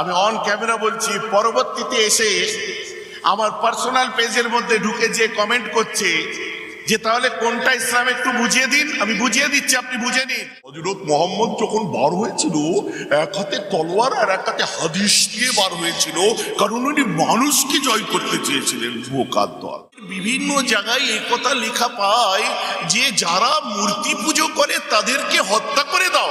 আমি on camera বলছি, পরবর্তীতে এসে আমার পার্সোনাল পেজের মধ্যে ঢুকে যে কমেন্ট করছে, যে তাহলে কোনটা ইসলাম একটু বুঝিয়ে দিন। আমি বুঝিয়ে দিচ্ছি, আপনি বুঝে নিন। হজরত মোহাম্মদ যখন বার হয়েছিল, এক হাতে তলোয়ার আর এক হাতে হাদিস দিয়ে বার হয়েছিল, কারণ উনি মানুষকে জয় করতে চেয়েছিলেন বোকার দল বিভিন্ন জায়গায় এই কথা লেখা পায় যে, যারা মূর্তি পুজো করে তাদেরকে হত্যা করে দাও।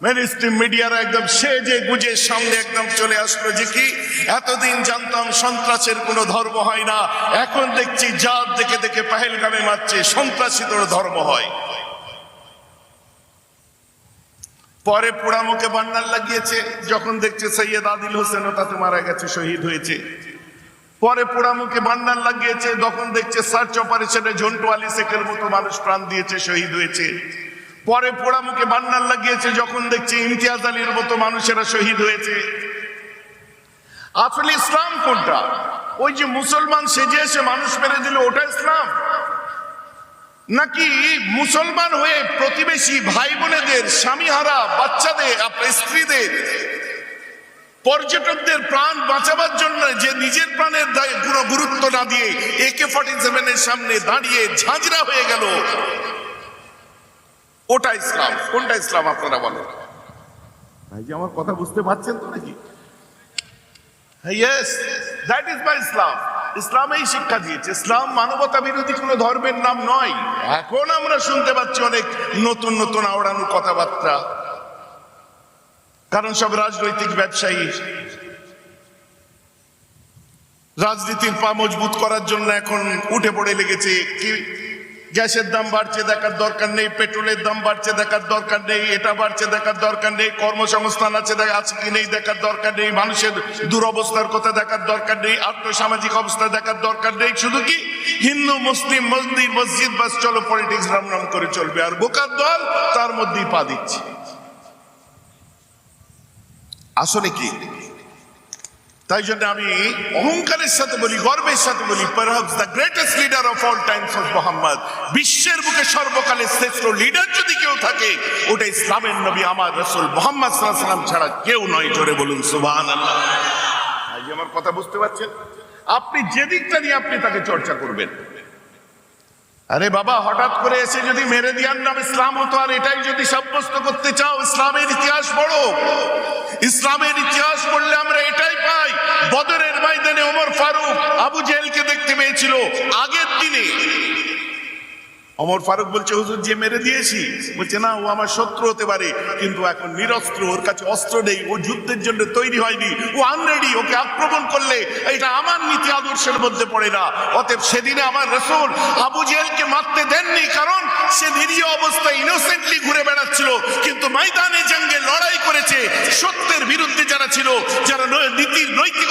মেনস্ট্রিম মিডিয়ারা একদম সেজে গুজে সামনে একদম চলে আসলো যে কি, এতদিন জানতাম সন্ত্রাসের কোনো ধর্ম হয় না। এখন দেখছি জাত দেখে দেখে পাহেলগামে মারছে সন্ত্রাসীদের ধর্ম হয়। পরে পোড়ামুখে বান্নার লাগিয়েছে, যখন দেখছে সৈয়দ আদিল হোসেনও তাতে মারা গেছে, শহীদ হয়েছে। পরে পোড়ামুখে বান্নার লাগিয়েছে, যখন দেখছে সার্চ অপারেশনে ঝন্টু আলী শেখের মতো মানুষ প্রাণ দিয়েছে, শহীদ হয়েছে। পরে পোড়ামুখে বান্নার লাগিয়েছে, যখন দেখছে ইমতিয়াজ আলীর মতো মানুষেরা শহীদ হয়েছে। আসলে ইসলাম কোনটা? ওই যে মুসলমান সেজে এসে মানুষ মেরে দিল, ওটা ইসলাম? নাকি মুসলমান হয়ে প্রতিবেশী ভাই বোনেদের স্বামীহারা, বাচ্চাদের, আপনার স্ত্রীদের, পর্যটকদের প্রাণ বাঁচাবার জন্য যে নিজের প্রাণের দায় কোনো গুরুত্ব না দিয়ে একে ফর্টি সেভেনের সামনে দাঁড়িয়ে ঝাঁঝরা হয়ে গেল? ওটা ইসলাম। কোনটা ইসলাম আপনারা বলেন? ভাই যে আমার কথা বুঝতে পারছেন তো নাকি? Yes that is my Islam ইসলাম এই শিক্ষা দিয়েছে। ইসলাম মানবতা বিরোধী কোনো ধর্মের নাম নয়। এখন আমরা শুনতে পাচ্ছি অনেক নতুন নতুন আওড়ানো কথাবার্তা। কারণ সব রাজনৈতিক ব্যবসায়ী। রাজনীতির পা মজবুত করার জন্য এখন উঠে পড়ে লেগেছে। কি গ্যাসের দাম বাড়ছে, দেখার দরকার নেই, পেট্রোলের দাম বাড়ছে, দেখার দরকার নেই, এটা বাড়ছে, দেখার দরকার নেই, কর্মসংস্থান আছে আছে কি নেই, দেখার দরকার নেই, মানুষের দুরবস্থার কথা দেখার দরকার নেই, আর্থসামাজিক অবস্থা দেখার দরকার নেই, শুধু কি? হিন্দু, মুসলিম মন্দির মসজিদ, বাস, চলো পলিটিক্স রাম রাম করে চলবে, আর বোকার দল তার মধ্যেই পা দিচ্ছে। আসলে কি? তাই জন্য আমি অহংকারের সাথে বলি, গর্বের সাথে বলি perhaps the greatest leader of all times of Mohammad বিশ্বের বুকে সর্বকালের শ্রেষ্ঠ লিডার যদি কেউ থাকে, ওটা ইসলামের নবী, আমার রসুল মোহাম্মদ সাল্লাম ছাড়া কেউ নয়, জোরে বলুন সুবহান আল্লাহ আমার কথা বুঝতে পারছেন? আপনি যে দিকটা নিয়ে আপনি তাকে চর্চা করবেন। আরে বাবা, হঠাৎ করে এসে যদি মেরে দিয়ার নাম ইসলাম হতো, আর এটাই যদি সাব্যস্ত করতে চাও, ইসলামের ইতিহাস বড় ইসলামের ইতিহাস পড়লে আমরা এটাই পাই বদরের ময়দানে ওমর ফারুক আবু জেহেলকে দেখতে পেয়েছিল আগের দিনে অমর ফারুক বলছে, হুজুর, যে মেরে দিয়েছি। বলছে, না, ও আমার শত্রু হতে পারে, কিন্তু এখন নিরস্ত্র, ওর কাছে অস্ত্র নেই, ও যুদ্ধের জন্য তৈরি হয়নি, ও আনরেডি ওকে আক্রমণ করলে এটা আমার নীতি আদর্শের মধ্যে পড়ে না। অতএব সেদিনে আমার রসুল আবু জেলকে মারতে দেননি, কারণ সে নিরীহ অবস্থায় ইনোসেন্টলি ঘুরে বেড়াচ্ছিল, কিন্তু ময়দানে জঙ্গে লড়াই করেছে সত্যের বিরুদ্ধে যারা ছিল, যারা নীতির নৈতিকতার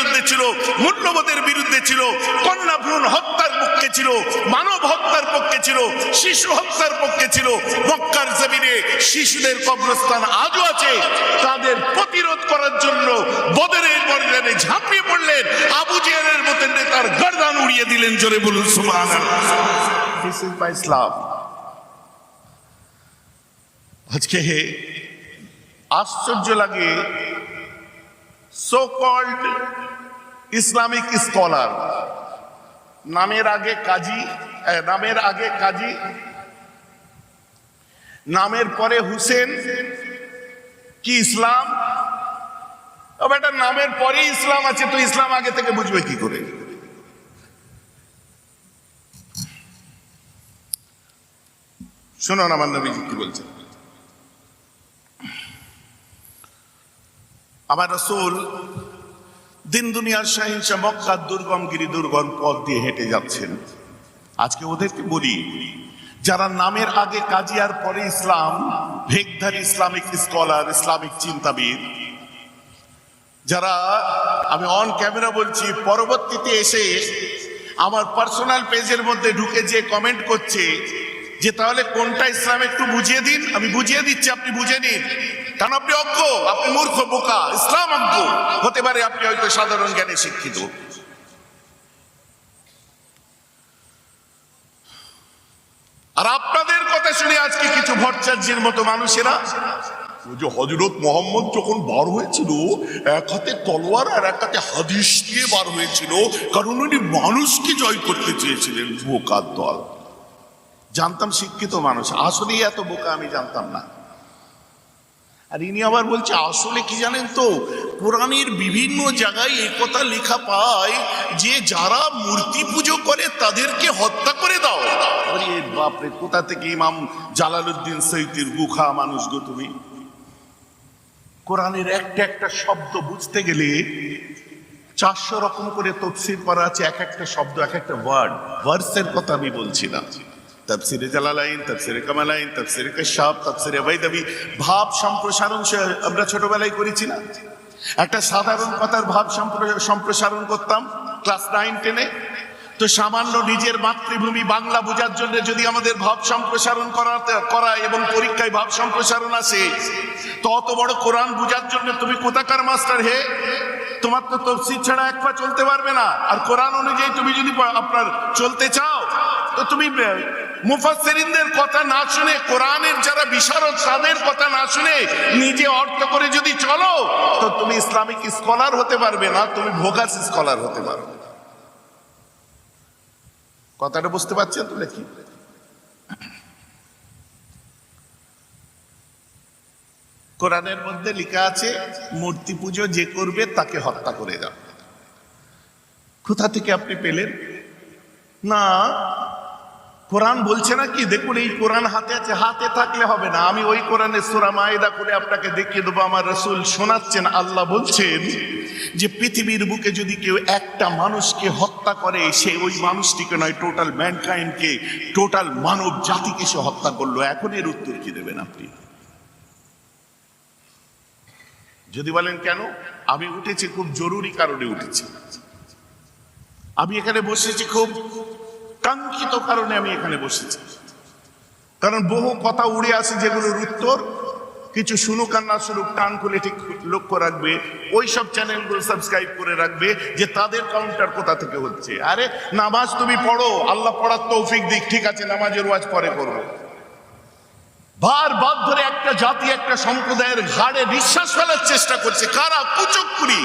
বিরুদ্ধে ছিল মূল্যবোধের বিরুদ্ধে ছিল কন্যা ভ্রূণ হত্যার পক্ষে ছিল মানব হত্যার পক্ষে ছিল শিশু হত্যার পক্ষে ছিল মক্কার জমিনে শিশুদের কবরস্থান আজও আছে। তাদের প্রতিরোধ করার জন্য বদরের ময়দানে ঝাঁপিয়ে পড়লেন আবু জেহেলের মতো নেতার গর্দান উড়িয়ে দিলেন জোরে বলুন সুবহানাল্লাহ। দিস ইজ মাই ইসলাম আজকে আশ্চর্য লাগে সো কল্ড ইসলামিক স্কলার। নামের আগে কাজী নামের আগে কাজী, নামের পরে হুসেন, কি ইসলাম? বেটা, নামের পরে ইসলাম আছে, তো ইসলাম আগে থেকে বুঝবে কি করে? শুনুন আমার নবীজি কি বলছেন। আমার রসুল দিন দুনিয়ার সহিংসা মক্কার দুর্গম গিরি দুর্গম পথ দিয়ে হেঁটে যাচ্ছেন। আজকে ওদেরকে বলি, যারা নামের আগে কাজী আর পরে ইসলাম ভেগধারী ইসলামিক স্কলার, ইসলামিক চিন্তাবিদ, যারা, আমি অন ক্যামেরা বলছি, পরবর্তীতে এসে আমার পার্সোনাল পেজের মধ্যে ঢুকে যে কমেন্ট করছে যে, তাহলে কোনটা ইসলাম একটু বুঝিয়ে দিন? আমি বুঝিয়ে দিচ্ছি, আপনি বুঝে নিন। কারণ আপনি অজ্ঞ? আপনি মূর্খ বোকা, ইসলাম অজ্ঞ। হতে পারে আপনি হয়তো সাধারণ জ্ঞানে শিক্ষিত। আর আপনাদের কথা শুনে আজকে কিছু ভট্টাচার্যের মতো মানুষেরা যে হজরত মোহাম্মদ যখন বার হয়েছিল, এক হাতে তলোয়ার আর এক হাতে হাদিস দিয়ে বার হয়েছিল, কারণ উনি মানুষকে জয় করতে চেয়েছিলেন, বোকার দল। জানতাম শিক্ষিত মানুষ, আসলেই এত বোকা আমি জানতাম না। আর ইনি আবার বলছে, আসলে কি জানেন তো কোরআনের বিভিন্ন জায়গায় এই কথা লেখা পায় যে যারা মূর্তি পুজো করে তাদেরকে হত্যা করে দাও। বাপরে, কোথা থেকে ইমাম জালালউদ্দিন সৈতির গুখা মানুষ গো তুমি? কোরআনের একটা একটা শব্দ বুঝতে গেলে চারশো রকম করে তফসির করা আছে, এক একটা শব্দ, এক একটা ওয়ার্ড। ভার্সের কথা আমি বলছি না। তফসিরে জালালাইন, তফসিরে কামালাইন, তফসিরে কশাব, তফসিরে বৈদবি ভাব সম্প্রসারণ আমরা ছোটবেলায় করেছি না? একটা সাধারণ কথার ভাব সম্প্র- সম্প্রসারণ করতাম ক্লাস নাইন, টেনে। তো সামান্য নিজের মাতৃভূমি বাংলা বোঝার জন্য যদি আমাদের ভাব সম্প্রসারণ করাতে করা এবং পরীক্ষায় ভাব সম্প্রসারণ আসে, তো অত বড় কোরআন বোঝার জন্য তুমি কোথাকার মাস্টার হে? তোমার তো তফসির ছাড়া এক পা চলতে পারবে না। আর কোরআন অনুযায়ী তুমি যদি আপনার চলতে চাও, তো তুমি মুফাসসিরিনদের কথা না শুনে, কোরআনের যারা বিশারদ, তাদের কথা না শুনে নিজে অর্থ করে যদি চলো, তো তুমি ইসলামিক স্কলার হতে পারবে, না তুমি ভোগাস স্কলার হতে পারবে কথাটা বুঝতে পারছেন তো নাকি? কোরআনের মধ্যে লেখা আছে, মূর্তি পুজো যে করবে তাকে হত্যা করে দাও। কোথা থেকে আপনি পেলেন? না কোরআন বলছে না কি? দেখুন, এই কোরআন হাতে আছে, হাতে থাকলে হবে না। আমি ওই কোরআনের সুরা মায়েদা করে আপনাকে দেখিয়ে দেবো, আমার রসুল শোনাচ্ছেন, আল্লাহ বলছেন যে পৃথিবীর বুকে যদি কেউ একটা মানুষকে হত্যা করে, সে ওই মানুষটিকে নয় টোটাল ম্যানকাইন্ডকে টোটাল মানব জাতিকে সে হত্যা করল। এখন এর উত্তর কি দেবেন আপনি? যদি বলেন কেন? আমি উঠেছি, খুব জরুরি কারণে উঠেছি। আমি এখানে বসেছি খুব কাঙ্ক্ষিত কারণে আমি এখানে বসেছি। কারণ বহু কথা উড়ে আসে যেগুলোর উত্তর, কিছু শুনুক আর না শুনুক, টান খুলে ঠিক লক্ষ্য রাখবে ওই সব চ্যানেলগুলো সাবস্ক্রাইব করে রাখবে যে তাদের কাউন্টার কোথা থেকে হচ্ছে। আরে, নামাজ তুমি পড়ো, আল্লাহ পড়ার তৌফিক দিক, ঠিক আছে, নামাজের ওয়াজ পরে করব। বার বাদ ধরে একটা জাতি, একটা সম্প্রদায়ের ঘাড়ে বিশ্বাস ফেলার চেষ্টা করছে। কারা? কুচকুরি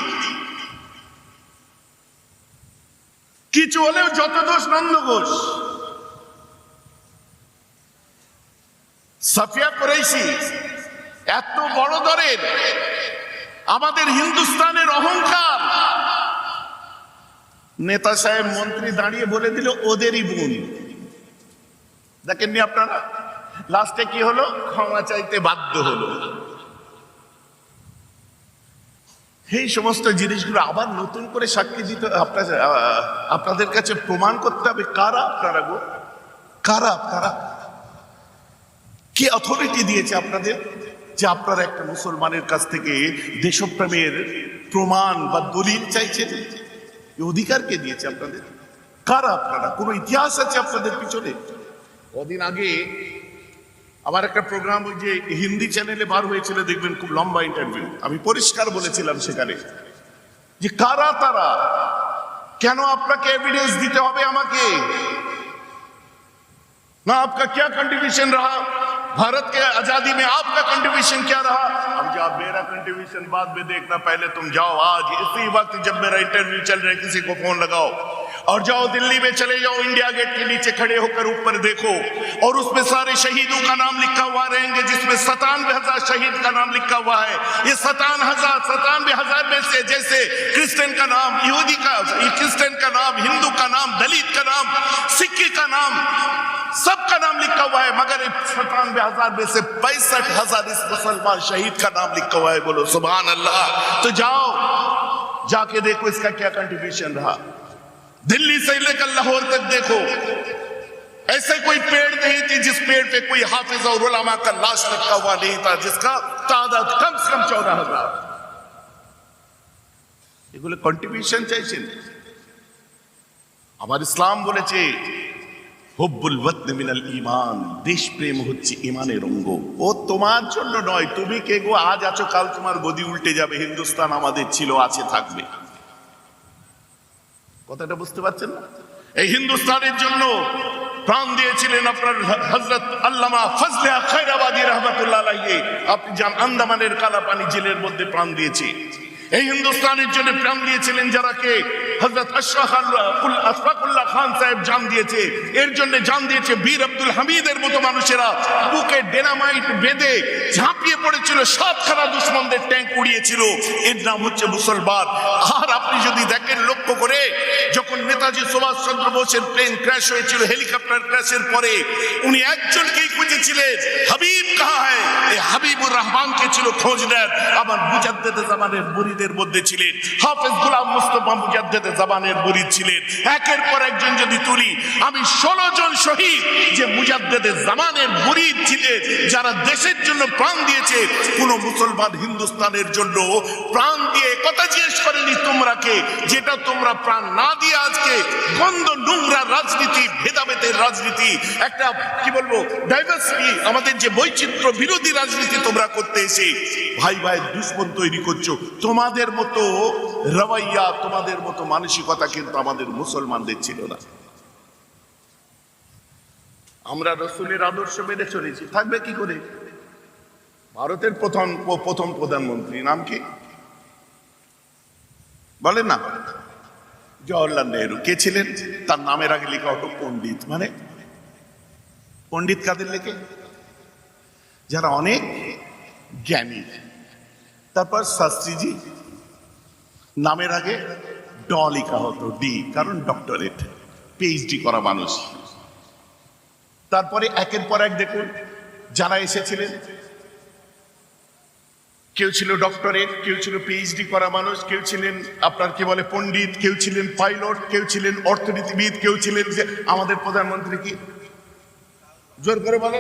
কিছু হলেও যত দোষ নন্দ ঘোষ সাফিয়া করেছি এত বড় দরের আমাদের হিন্দুস্তানের অহংকার। নেতা সাহেব মন্ত্রী দাঁড়িয়ে বলে দিল, ওদেরই বোন। দেখেননি আপনারা? লাস্টে কি হলো? ক্ষমা চাইতে বাধ্য হলো। এই সমস্ত জিনিসগুলো আবার নতুন করে সাক্ষী দিতে আপনার আপনাদের কাছে প্রমাণ করতে হবে কারা আপনারা গো? কারা আপনারা? কে অথরিটি দিয়েছে আপনাদের যে আপনারা একটা মুসলমানের কাছ থেকে দেশপ্রেমের প্রমাণ বা দলিল চাইছেন? অধিকার কে দিয়েছে আপনাদের? কারা আপনারা? কোনো ইতিহাস আছে আপনাদের পিছনে? কদিন আগে আমার একটা প্রোগ্রাম ওই যে হিন্দি চ্যানেলে বার হয়েছিল দেখবেন খুব লম্বা ইন্টারভিউ আমি পরিষ্কার বলেছিলাম সেখানে যে কারা তারা কেন আপনাকে এভিডেন্স দিতে হবে আমাকে ना आपका क्या कंट्रीब्यूशन रहा भारत के आजादी में आपका कंट्रीब्यूशन क्या रहा अब जब मेरा कंट्रीब्यूशन बाद में देखना पहले तुम जाओ आज इसी वक्त जब मेरा इंटरव्यू चल रहा है किसी को फोन लगाओ और जाओ दिल्ली में चले जाओ, इंडिया गेट के नीचे खड़े होकर ऊपर देखो। और उसमें सारे शहीदों का नाम लिखा हुआ रहेंगे, जिसमें सतानवे हज़ार शहीद का नाम लिखा हुआ है। ये सतान हज़ार, सतानवे हज़ार में से जैसे क्रिश्चियन का नाम, यहूदी का क्रिश्चियन का नाम, हिंदू का नाम, दलित का नाम, सिक्की का नाम सबका नाम लिखा हुआ है। मगर सतानवे हज़ार में से पैंसठ हज़ार इस मुसलमान शहीद का नाम लिखा हुआ है। बोलो सुबहान अल्लाह। तो जाओ, जाके देखो इसका क्या कंट्रीब्यूशन रहा। दिल्ली से लेकर लाहौर तक देखो ऐसे कोई पेड़ नहीं थी जिस पेड़ पे कोई हाफिज और उलमा का लाश लटका हुआ नहीं था जिसका तादाद कम से कम चौदह हजार এগুলো কন্ট্রিবিউশন চাইছেন আমার ইসলাম বলেছে হব্বুল ওয়াতন মিনাল ইমান দেশপ্রেম হচ্ছে ইমানের অঙ্গ ও তোমার জন্য নয় তুমি কে গো আজ আছো কাল তোমার গদি উল্টে যাবে হিন্দুস্তান আমাদের ছিল আছে থাকবে কথাটা বুঝতে পারছেন এই হিন্দুস্তানের জন্য প্রাণ দিয়েছিলেন আপনার হজরত আল্লামা ফজলে খায়রাবাদী রহমতুল্লাহ আপনি যান আন্দামানের কালাপানি জেলের মধ্যে প্রাণ দিয়েছে এই হিন্দুস্তানের জন্য প্রাণ দিয়েছিলেন যারা কে? হজরত আশরাফুল্লাহ খান সাহেব জান দিয়েছে। এর জন্য জান দিয়েছে বীর আব্দুল হামিদের মতো মানুষেরা। বুকে ডেনামাইট বেঁধে ঝাঁপিয়ে পড়েছিল, সাতখানা দুশ্মনদের ট্যাঙ্ক উড়িয়েছিল। এর নাম হচ্ছে মুসলমান। আর আপনি যদি দেখেন, লক্ষ্য করে, যখন নেতাজি সুভাষ চন্দ্র বোসের প্লেন ক্র্যাশ হয়েছিল হেলিকপ্টার ক্র্যাশের পরে, উনি একজনকেই খুঁজেছিলেন। হাবিব কাহা হ্যায় এই হাবিবুর রহমানকে ছিল খোঁজ নেন। আমার মুজাদ্দেদ জামানের মুরিদের মধ্যে ছিলেন। হাফেজ গুলাম মুস্তফা মুজাদ্দেদ জামানের মুরিদ ছিলেন। একের পর একজন যদি তুলি, আমি ষোলো জন শহীদ যে মুজাদ্দেদ জামানের মুরিদ ছিলেন যারা দেশের জন্য প্রাণ দিয়েছে, কোন মুসলমান হিন্দুস্তানের জন্য প্রাণ দিয়ে কথা জিজ্ঞেস করেনি তোমরা কে? যেটা তোমরা প্রাণ না দিয়ে আজকে গন্ধ, নোংরা রাজনীতি, ভেদাভেদের রাজনীতি, একটা, কি বলব ডাইভার্সিটি আমাদের যে বৈচিত্র্য বিরোধী রাজনীতি তোমরা করতে এসে, ভাই ভাই দুশ্মন তৈরি করছ তোমাদের মতো রবাইয়া তোমাদের মতো মানসিকতা কিন্তু আমাদের মুসলমানদের ছিল না। আমরা রসুলের আদর্শ মেনে চলেছি। থাকবে কি করে? ভারতের প্রথম প্রথম প্রধানমন্ত্রী। নাম কি? বলেন না। জওয়াহরলাল নেহরু। কে ছিলেন? তার নামের আগে লেখা হতো পণ্ডিত। মানে পণ্ডিত কাদের লেখে? যারা অনেক জ্ঞানী। তারপর শাস্ত্রীজি নামের আগে ড লেখা হতো, ডি, কারণ ডক্টরেট পিএইচডি করা মানুষ। তারপরে একের পর এক দেখুন, যারা এসেছিলেন, কেউ ছিল ডক্টরেট, কেউ ছিল পিএইচডি করা মানুষ, কেউ ছিলেন আপনার কি বলে পণ্ডিত, কেউ ছিলেন পাইলট, কেউ ছিলেন অর্থনীতিবিদ, কেউ ছিলেন যে আমাদের প্রধানমন্ত্রী কি? জোর করে বলে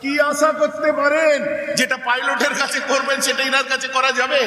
কি আশা করতে পারেন? যেটা পাইলটের কাছে করবেন, সেটা ইনার কাছে করা যাবে।